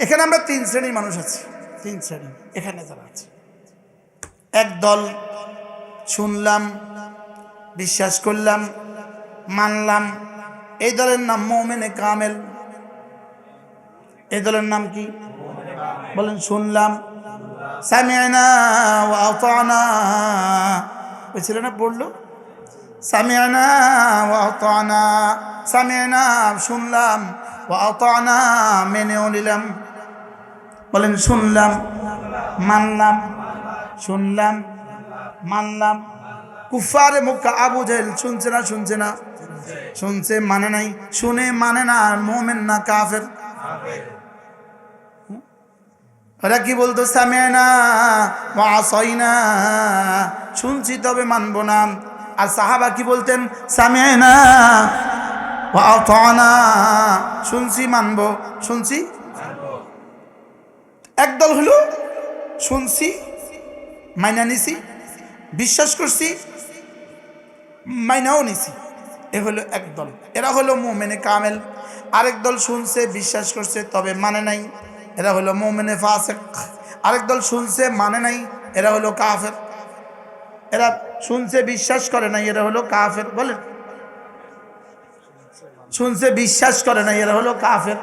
এখানে আমরা তিন শ্রেণির মানুষ আছি। তিন শ্রেণি। এখানে যারা আছে। এক দল শুনলাম বিশ্বাস করলাম মানলাম। এই দলের নাম মৌমেনে কামেল। এই দলের নাম কি? বলেন শুনলাম। সামিয়ানা আতানা। ওই ছেলেটা পড়ল? সামিয়ানা আতানা। সামিয়ানা শুনলাম। আতানা মেনেও নিলাম। বলেন, শুনলাম, মানলাম শুনলাম, মানলাম। কুফারে মুখা আবু জাহেল শুনছে না শুনছে না। শুনছে মানে নাই, শুনে মানে না মোমেন না, কাফের। ওরা কি বলতো? সামেনা শুনছি, তবে মানবো না। আর সাহাবা কি বলতেন? সামেনা শুনছি, মানবো। শুনছি একদল হলো শুনছি, মাইনা নিছি, বিশ্বাস করছি, মাইনাও নিছি। এ হলো একদল। এরা হলো মোমেনে কামেল। আরেক দল শুনছে, বিশ্বাস করছে, তবে মানে নাই। এরা হলো মোমেনে ফাসেক। আরেক দল শুনছে মানে নাই। এরা হলো কাফের। এরা শুনছে, বিশ্বাস করে নাই, এরা হলো কাফের। বলেন। শুনছে, বিশ্বাস করে নাই, এরা হলো কাফের।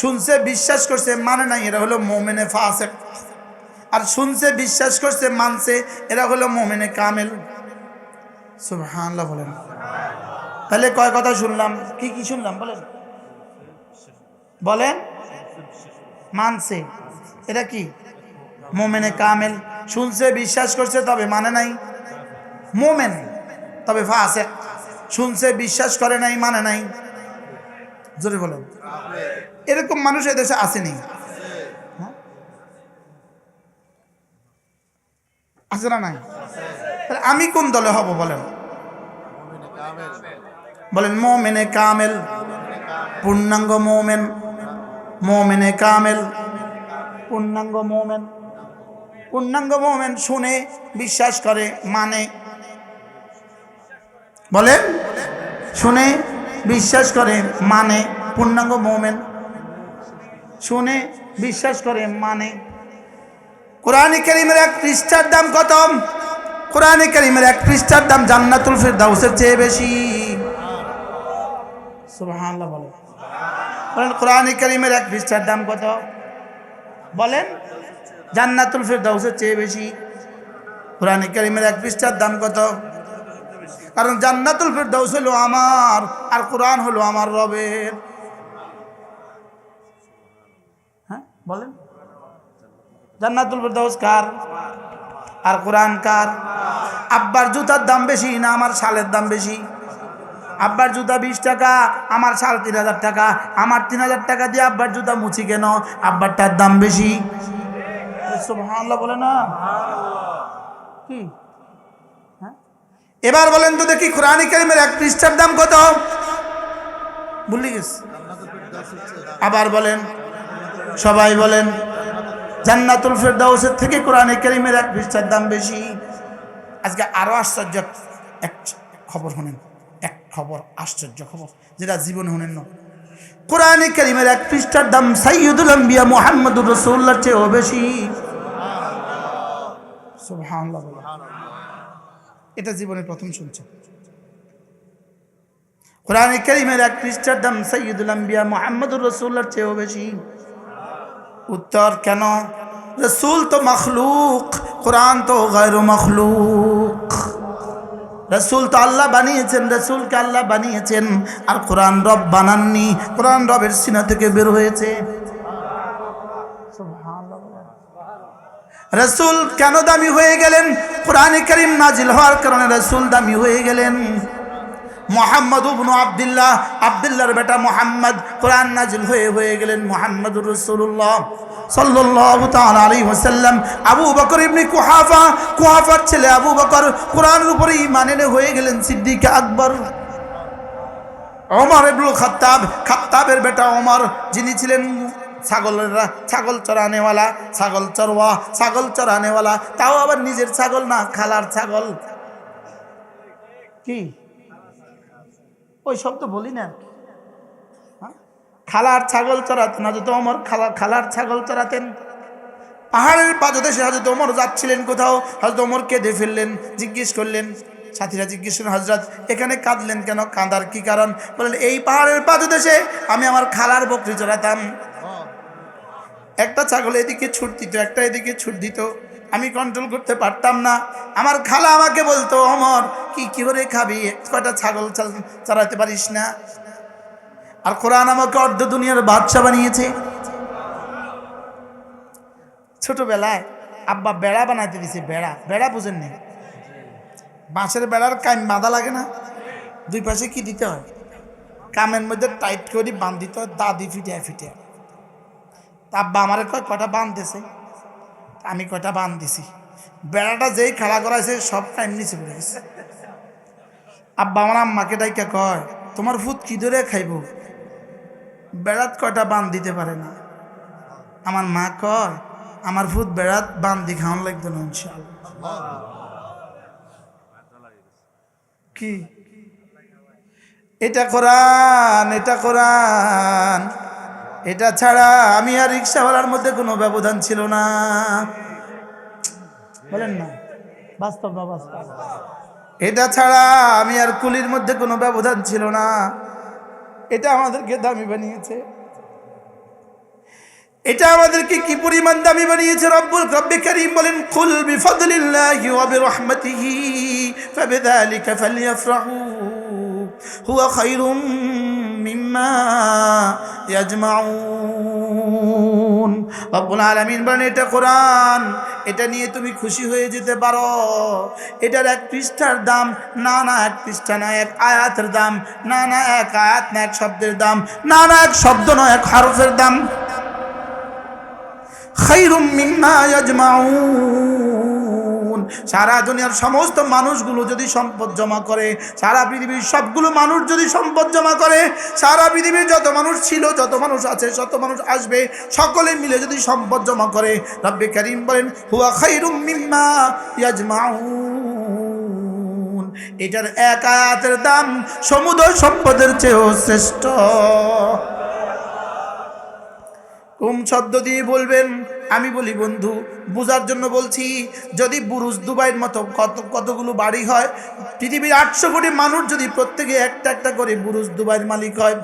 শুনছে, বিশ্বাস করছে মানে নাই, এরা হলো মোমেনে ফাসেক। আর শুনছে, বিশ্বাস করছে, মানছে, এরা হলো মোমেনে কামেল। বলেন। তাহলে কয় কথা শুনলাম? কি কি শুনলাম? বলেন। বলেন। মানছে। এটা কি? মোমেনে কামেল। শুনছে, বিশ্বাস করছে, তবে মানে নাই, মোমেন। তবে ফাসে শুনছে, বিশ্বাস করে নাই মানে নাই। জোরে বলেন। এরকম মানুষ এদেশে আসেনি। হ্যাঁ? আছে না নাই? আমি কোন দলে হব বলেন? বলেন, মোমেনে কামেল, পূর্ণাঙ্গ মোমেন, মোমেনে কামেল, পূর্ণাঙ্গ মোমেন পূর্ণাঙ্গ মোমেন শুনে, বিশ্বাস করে মানে। বলেন, শুনে বিশ্বাস করে মানে পূর্ণাঙ্গ মোমেন। শুনে বিশ্বাস করে মানে। কোরআনে করিমের এক পৃষ্ঠার দাম কত? কোরআনে করিমের এক পৃষ্ঠার দাম জান্নাতুল ফিরদাউসের চেয়ে বেশি। সুবহানাল্লাহ বলেন। কোরআনে করিমের এক পৃষ্ঠার দাম কত? বলেন, জান্নাতুল ফিরদাউসের চেয়ে বেশি। কোরআনে করিমের এক পৃষ্ঠার দাম কত? কারণ জান্নাতুল ফিরদাউস হলো আমার, আর কোরআন হলো আমার রবের। হ্যাঁ বলেন। জান্নাতুল ফিরদাউস কার? আর কোরআন কার? আব্বার জুতার দাম বেশি না আমার শালের দাম বেশি? আব্বার জুতা বিশ টাকা, আমার শাল তিন হাজার টাকা। আমার তিন হাজার টাকা দিয়ে আব্বার জুতা মুছি কেন? আব্বারটার দাম বেশি। বলে না? কি? এবার বলেন তো দেখি কোরআন কারিমের এক পৃষ্ঠার দাম কত? ভুলে গেছি। আবার বলেন, সবাই বলেন, জান্নাতুল ফেরদাউসের থেকে কোরআনে কারিমের এক পৃষ্ঠার দাম বেশি। আজকে আরও আশ্চর্য এক খবর শুনেন, এক খবর আশ্চর্য খবর, যেটা জীবনে শুনেন না। কোরআনে কারিমের এক পৃষ্ঠার দাম সাইয়দুল আম্বিয়া মুহাম্মদুর রাসূলুল্লাহর চেয়েও বেশি। সুবহানাল্লাহ এটা জীবনে প্রথম শুনছে কোরআনে কারিমের এক পৃষ্ঠার দাম সাইয়দুল আম্বিয়া মুহাম্মদুর রাসূলুল্লাহর চেয়েও বেশি। উত্তর, কেন? রসুল তো মখলুক, কোরআন তো গैर মখলুক। রসুল তো আল্লাহ বানিয়েছেন, রসুলকে আল্লাহ বানিয়েছেন, আর কোরআন রব বানাননি, কোরআন রবের সিনা থেকে বের হয়েছে। রসুল কেন দামি হয়ে গেলেন? কোরআনে করিম নাজিল হওয়ার কারণে রসুল দামি হয়ে গেলেন। মোহাম্মদ উবনু আবদুল্লাহ, আবদুল্লাহর বেটা মোহাম্মদ কোরআন নাজিল হয়ে হয়ে গেলেন মোহাম্মদুর রসুল্লাহ আবু বকর আবু বকর হয়ে গেলেন সিদ্দিক আকবর। বেটা যিনি ছিলেন ছাগলেরা ছাগল চড়ানেওয়ালা ছাগল চরওয়া ছাগল চড়ানেওয়ালা তাও আবার নিজের ছাগল না, খালার ছাগল। কি? ওই শব্দ বলি না হ্যাঁ? খালার ছাগল চড়াতেন হজরত ওমর খালা, খালার ছাগল চড়াতেন পাহাড়ের পাদদেশে হজরত ওমর যাচ্ছিলেন কোথাও হজরত ওমর কেঁদে ফেললেন, জিজ্ঞেস করলেন, সাথীরা জিজ্ঞেস করলেন হজরত এখানে কাঁদলেন কেন? কাঁদার কি কারণ? বললেন, এই পাহাড়ের পাদদেশে আমি আমার খালার বকরি চড়াতাম। একটা ছাগল এদিকে ছুট দিত, একটা এদিকে ছুট দিত। আমি কন্ট্রোল করতে পারতাম না। আমার খালা আমাকে বলতো, অমর, কি কি করে খাবি? কয়টা ছাগল চালাতে পারিস না? আর কোরআন আমাকে অর্ধ দুনিয়ার বাদশা বানিয়েছে। ছোটবেলায় আব্বা বেড়া বানাইতে দিছে, বেড়া। বেড়া বুঝেন নি বাঁশের বেড়ার কাম বাঁধা লাগে না? দুই পাশে কি দিতে হয়? কামের মধ্যে টাইট করে বাঁধ দিতে হয় দাদি ফিটিয়া ফিটিয়া। আব্বা আমার কয় কটা দিছে? আমি কয়টা বাঁধ দিছি। বেড়াটা যেই খেলা করাইছে, সব টাইম নিচে পড়ে গেছে। আব্বা আমার আম্মাকে ডাইকা কয়, তোমার ফুট কি ধরে খাইব? বেড়াত কয়টা বাঁধ দিতে পারে না। আমার মা কয়, আমার ফুট বেড়াত বাঁধ দি খাওয়ান লাগতো না ইনশাআল্লাহ। কি? এটা কোরআন এটা কোরআন। এটা ছাড়া আমি আর রিক্সাওয়ালার মধ্যে কোনো ব্যবধান ছিল না। বলেন না। বাস্তব না বাস্তব? এটা ছাড়া আমি আর কুলির মধ্যে কোনো ব্যবধান ছিল না। এটা আমাদেরকে দামি বানিয়েছে। এটা আমাদেরকে কি পরিমাণ দামি বানিয়েছে? রব্বুল রব্বে করিম বলেন কুল বিফদলিল্লাহি ওয়া বিরহমাতিহি ফাবিযালিকা ফালইফরাহু হুয়া খায়রুম মিম্মা ইয়াজমাউন। রব্বুল আলামিন বলেন, এটা কোরআন, এটা নিয়ে তুমি খুশি হয়ে যেতে পারো। এটার এক পৃষ্ঠার দাম, না না, এক পৃষ্ঠা না, এক আয়াতের দাম, না না, এক আয়াত না, এক শব্দের দাম, না না, এক শব্দ নয় এক হরফের দাম। খাইরুম মিম্মা ইয়াজমাউন। সারা দুনিয়ার সমস্ত মানুষগুলো যদি সম্পদ জমা করে, সারা পৃথিবীর সবগুলো মানুষ যদি সম্পদ জমা করে, সারা পৃথিবীর যত মানুষ ছিল, যত মানুষ আছে, যত মানুষ আসবে, সকলে মিলে যদি সম্পদ জমা করে, রব্বে করিম বলেন, হুয়া খাইরুম মিম্মা ইয়াজমাউন। এটার এক আয়াতের দাম সমুদ্র সম্পদের চেয়েও শ্রেষ্ঠ। কোন শব্দ দিয়ে বলবেন, আমি বলি, বন্ধু, বোঝার জন্য বলছি, যদি বুরুজ দুবাইয়ের মতো কত, কতগুলো বাড়ি হয়, পৃথিবীর আটশো কোটি মানুষ যদি প্রত্যেকে একটা একটা করে বুরুজ দুবাইয়ের মালিক হয়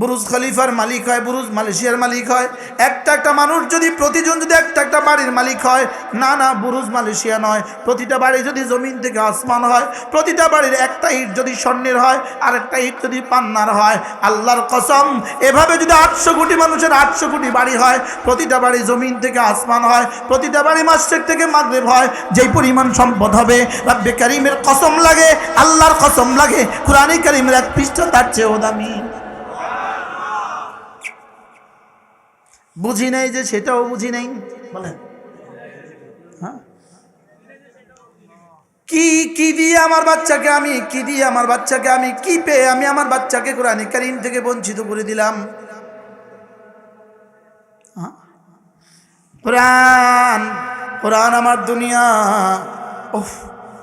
বুরুজ খলিফার মালিক হয়, বুরুজ মালয়েশিয়ার মালিক হয়। একটা একটা মানুষ যদি প্রতিজন যদি একটা একটা বাড়ির মালিক হয়, না না, বুরুজ মালয়েশিয়া নয়। প্রতিটা বাড়ি যদি জমিন থেকে আসমান হয়, প্রতিটা বাড়ির একটা ইট যদি স্বর্ণের হয় আর একটা ইট যদি পান্নার হয়। আল্লাহর কসম, এভাবে যদি আটশো কোটি মানুষের আটশো কোটি বাড়ি হয়, প্রতিটা বাড়ি জমিন থেকে আসমান হয়, প্রতিটা বাড়ি মাসের থেকে মাগরেব হয়, যেই পরিমাণ সম্পদ হবে, রাব্বে কারিমের কসম লাগে, আল্লাহর কসম লাগে, কোরআনে কারিমের এক পৃষ্ঠা তার চেয়েও দামি। বুঝি নাই যে সেটাও বুঝি নাই। বলেন। হ্যাঁ? কি কি দিয়ে আমার বাচ্চাকে আমি, কি দিয়ে আমার বাচ্চাকে আমি, কি পেয়ে আমি আমার বাচ্চাকে কোরআন কারিম থেকে বঞ্চিত করে দিলাম? হ্যাঁ? কোরআন কোরআন আমার দুনিয়া। ওহ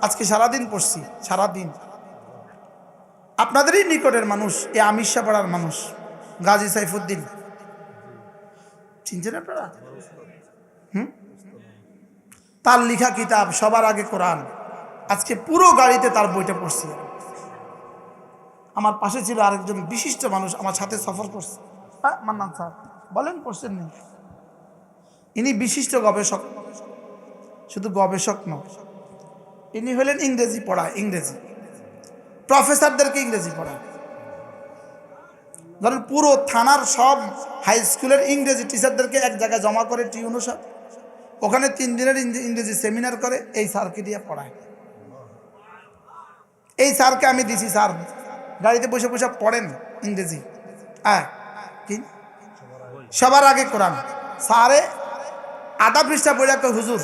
আজকে সারাদিন পড়ছি, সারাদিন। আপনাদেরই নিকটের মানুষ, এ আমিষা পাড়ার মানুষ, গাজী সাইফুদ্দিন। চিনছেন আপনারা? হুম? তার লিখা কিতাব, সবার আগে কোরআন। আজকে পুরো গাড়িতে তার বইটা পড়ছি। আমার পাশে ছিল আরেকজন বিশিষ্ট মানুষ, আমার সাথে সফর করছে। হ্যাঁ মান্নান স্যার, বলেন, পড়ছেন নি? ইনি বিশিষ্ট গবেষক। শুধু গবেষক নয়, ইনি হলেন ইংরেজি পড়া ইংরেজি। প্রফেসরদেরকে ইংরেজি পড়ায়। ধরেন পুরো থানার সব হাই স্কুলের ইংরেজি টিচারদেরকে এক জায়গায় জমা করে টিউনো সব ওখানে তিন দিনের ইংরেজি সেমিনার করে। এই স্যারকে দিয়ে পড়ায়। এই স্যারকে আমি দিছি, স্যার। গাড়িতে বসে বসে পড়েন ইংরেজি। হ্যাঁ কি? সবার আগে কোরআন। স্যারে আধা পৃষ্ঠা পড়ে একটা হুজুর।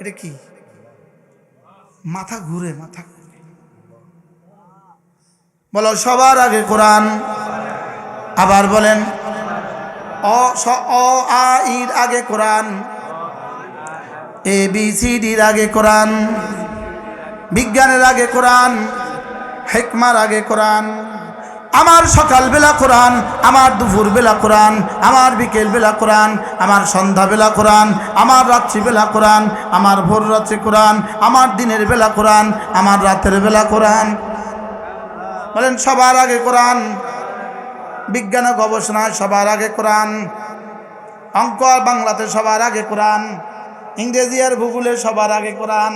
এটা কি? মাথা ঘুরে, মাথা বলো, সবার আগে কোরআন। আবার বলেন, অ, স, অ, আ ইর আগে কোরআন, এ, বি, সি ডির আগে কোরআন, বিজ্ঞানের আগে কোরআন, হেকমার আগে কোরআন, আমার সকালবেলা কোরআন, আমার দুপুরবেলা কোরআন, আমার বিকেলবেলা কোরআন, আমার সন্ধ্যাবেলা কোরআন, আমার রাত্রিবেলা কোরআন, আমার ভোর রাত্রি কোরআন, আমার দিনের বেলা কোরআন, আমার রাতের বেলা কোরআন। বলেন, সবার আগে কোরআন। বিজ্ঞান ও গবেষণায় সবার আগে কোরআন, অঙ্ক আর বাংলাতে সবার আগে কোরআন, ইংরেজি আর ভূগোলে সবার আগে কোরআন।